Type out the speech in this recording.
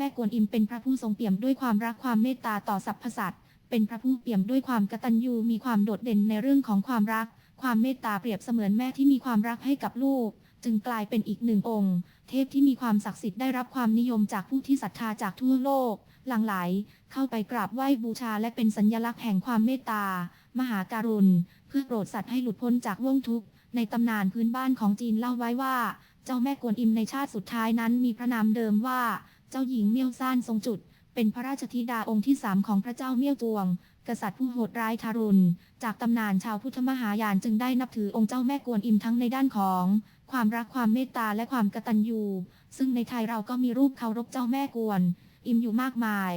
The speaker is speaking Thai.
แม่กวนอิมเป็นพระผู้ทรงเปี่ยมด้วยความรักความเมตตาต่อสรรพสัตว์ เป็นพระผู้เปี่ยมด้วยความกตัญญูมีความโดดเด่นในเรื่องของความรัก ความเมตตาเปรียบเสมือนแม่ที่มีความรักให้กับลูก จึงกลายเป็นอีกหนึ่งองค์ เทพที่มีความศักดิ์สิทธิ์ได้รับความนิยมจากผู้ที่ศรัทธาจากทั่วโลก หลั่งไหล เข้าไปกราบไหว้บูชาและเป็นสัญลักษณ์แห่งความเมตตา มหาการุณ เพื่อโปรดสัตว์ให้หลุดพ้นจากวงทุกข์ในตำนานพื้นบ้านของจีนเล่าไว้ว่า เจ้าแม่กวนอิมในชาติสุดท้ายนั้นมีพระนามเดิมว่า เจ้าหญิงเมี่ยวซ่านทรงจุด เป็นพระราชธิดาองค์ที่สามของพระเจ้าเมี่ยวจวง กษัตริย์ผู้โหดร้ายทารุณ จากตำนานชาวพุทธมหายานจึงได้นับถือองค์เจ้าแม่กวนอิมทั้งในด้านของ ความรักความเมตตาและความกตัญญู ซึ่งในไทยเราก็มีรูปเคารพเจ้าแม่กวน อิมอยู่มากมาย